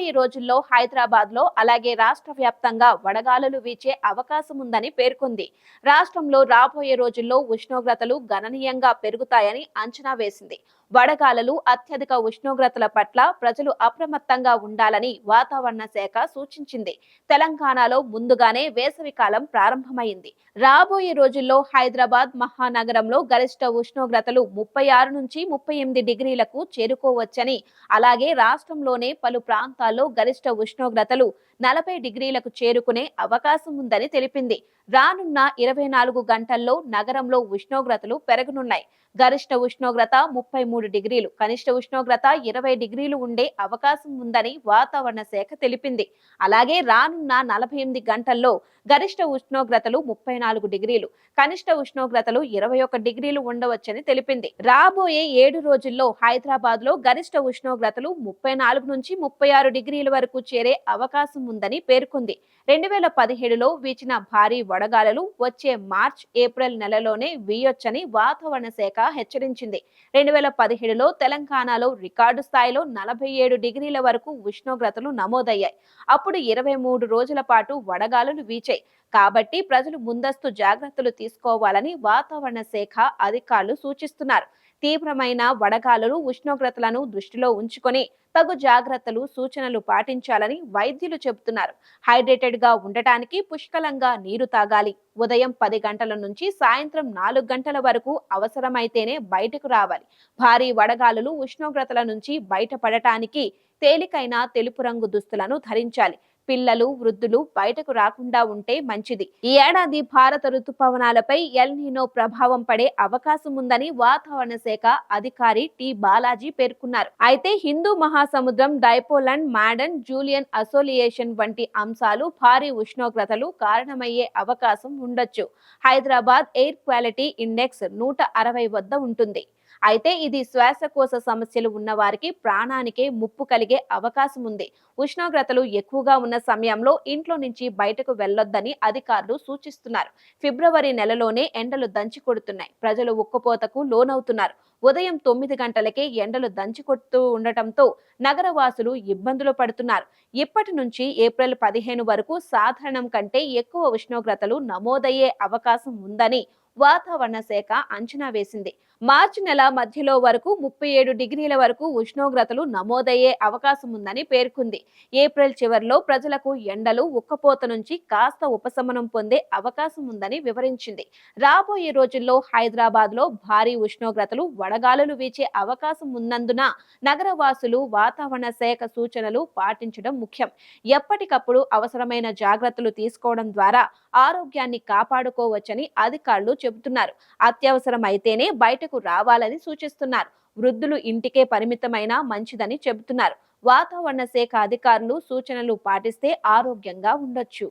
రాబోయే రోజుల్లో హైదరాబాద్లో అలాగే రాష్ట్ర వ్యాప్తంగా వడగాలులు వీచే అవకాశం ఉందని పేర్కొంది. రాష్ట్రంలో రాబోయే రోజుల్లో ఉష్ణోగ్రతలు గణనీయంగా పెరుగుతాయని అంచనా వేసింది. వడగాలులు అత్యధిక ఉష్ణోగ్రతల పట్ల ప్రజలు అప్రమత్తంగా ఉండాలని వాతావరణ శాఖ సూచించింది. తెలంగాణలో ముందుగానే వేసవి కాలం ప్రారంభమైంది. రాబోయే రోజుల్లో హైదరాబాద్ మహానగరంలో గరిష్ట ఉష్ణోగ్రతలు ముప్పై ఆరు నుంచి ముప్పై ఎనిమిది డిగ్రీలకు చేరుకోవచ్చని అలాగే రాష్ట్రంలోనే పలు ప్రాంతాలు జిల్లాల్లో గరిష్ట ఉష్ణోగ్రతలు నలభై డిగ్రీలకు చేరుకునే అవకాశం ఉందని తెలిపింది. రానున్న ఇరవై నాలుగు గంటల్లో నగరంలో ఉష్ణోగ్రతలు పెరగనున్నాయి. గరిష్ట ఉష్ణోగ్రత ముప్పై మూడు డిగ్రీలు కనిష్ట ఉష్ణోగ్రత ఇరవై డిగ్రీలు ఉండే అవకాశం ఉందని వాతావరణ శాఖ తెలిపింది. అలాగే రానున్న నలభై ఎనిమిది గంటల్లో గరిష్ట ఉష్ణోగ్రతలు ముప్పై నాలుగు డిగ్రీలు కనిష్ట ఉష్ణోగ్రతలు ఇరవై ఒక డిగ్రీలు ఉండవచ్చని తెలిపింది. రాబోయే ఏడు రోజుల్లో హైదరాబాద్లో గరిష్ట ఉష్ణోగ్రతలు ముప్పై నాలుగు నుంచి ముప్పై ఆరు డిగ్రీల వరకు చేరే అవకాశం ఉందని పేర్కొంది. రెండు వేల పదిహేడులో వీచిన భారీ వడగాలులు వచ్చే మార్చ్ ఏప్రిల్ నెలలోనే వీయొచ్చని వాతావరణ శాఖ హెచ్చరించింది. రెండు వేల పదిహేడులో తెలంగాణలో రికార్డు స్థాయిలో నలభై ఏడు డిగ్రీల వరకు ఉష్ణోగ్రతలు నమోదయ్యాయి. అప్పుడు ఇరవై మూడు రోజుల పాటు వడగాలులు వీచాయి. కాబట్టి ప్రజలు ముందస్తు జాగ్రత్తలు తీసుకోవాలని వాతావరణ శాఖ అధికారులు సూచిస్తున్నారు. తీవ్రమైన వడగాలులు ఉష్ణోగ్రతలను దృష్టిలో ఉంచుకొని తగు జాగ్రత్తలు సూచనలు పాటించాలని వైద్యులు చెబుతున్నారు. హైడ్రేటెడ్గా ఉండటానికి పుష్కలంగా నీరు తాగాలి. ఉదయం పది గంటల నుంచి సాయంత్రం నాలుగు గంటల వరకు అవసరమైతేనే బయటకు రావాలి. భారీ వడగాలులు ఉష్ణోగ్రతల నుంచి బయటపడటానికి తేలికైన తెలుపు రంగు దుస్తులను ధరించాలి. పిల్లలు వృద్ధులు బయటకు రాకుండా ఉంటే మంచిది. ఈ ఏడాది భారత ఋతుపవనాలపై ఎల్ నీనో ప్రభావం పడే అవకాశం ఉందని వాతావరణ శాఖ అధికారి టి బాలాజీ పేర్కొన్నారు. అయితే హిందూ మహాసముద్రం డైపోలండ్ మాడన్ జూలియన్ అసోసియేషన్ వంటి అంశాలు భారీ ఉష్ణోగ్రతలు కారణమయ్యే అవకాశం ఉండొచ్చు. హైదరాబాద్ ఎయిర్ క్వాలిటీ ఇండెక్స్ నూట అరవై వద్ద ఉంటుంది. అయితే ఇది శ్వాసకోశ సమస్యలు ఉన్న వారికి ప్రాణానికే ముప్పు కలిగే అవకాశం ఉంది. ఉష్ణోగ్రతలు ఎక్కువగా ఉన్న సమయంలో ఇంట్లో నుంచి బయటకు వెళ్ళొద్దని అధికారులు సూచిస్తున్నారు. ఫిబ్రవరి నెలలోనే ఎండలు దంచి కొడుతున్నాయి. ప్రజలు ఉక్కపోతకు లోనవుతున్నారు. ఉదయం తొమ్మిది గంటలకే ఎండలు దంచి కొడుతూ ఉండటంతో నగరవాసులు ఇబ్బందులు పడుతున్నారు. ఇప్పటి నుంచి ఏప్రిల్ పదిహేను వరకు సాధారణం కంటే ఎక్కువ ఉష్ణోగ్రతలు నమోదయ్యే అవకాశం ఉందని వాతావరణ శాఖ అంచనా వేసింది. మార్చి నెల మధ్యలో వరకు ముప్పై ఏడు డిగ్రీల వరకు ఉష్ణోగ్రతలు నమోదయ్యే అవకాశం ఉందని పేర్కొంది. ఏప్రిల్ చివరిలో ప్రజలకు ఎండలు ఉక్కపోత నుంచి కాస్త ఉపశమనం పొందే అవకాశం ఉందని వివరించింది. రాబోయే రోజుల్లో హైదరాబాద్లో భారీ ఉష్ణోగ్రతలు వడగాలులు వీచే అవకాశం ఉన్నందున నగరవాసులు వాతావరణ శాఖ సూచనలు పాటించడం ముఖ్యం. ఎప్పటికప్పుడు అవసరమైన జాగ్రత్తలు తీసుకోవడం ద్వారా ఆరోగ్యాన్ని కాపాడుకోవచ్చని అధికారులు చెబుతున్నారు. అత్యవసరం అయితేనే బయటకు రావాలని సూచిస్తున్నారు. వృద్ధులు ఇంటికే పరిమితమైన మంచిదని చెబుతున్నారు. వాతావరణ శాఖ అధికారులు సూచనలు పాటిస్తే ఆరోగ్యంగా ఉండొచ్చు.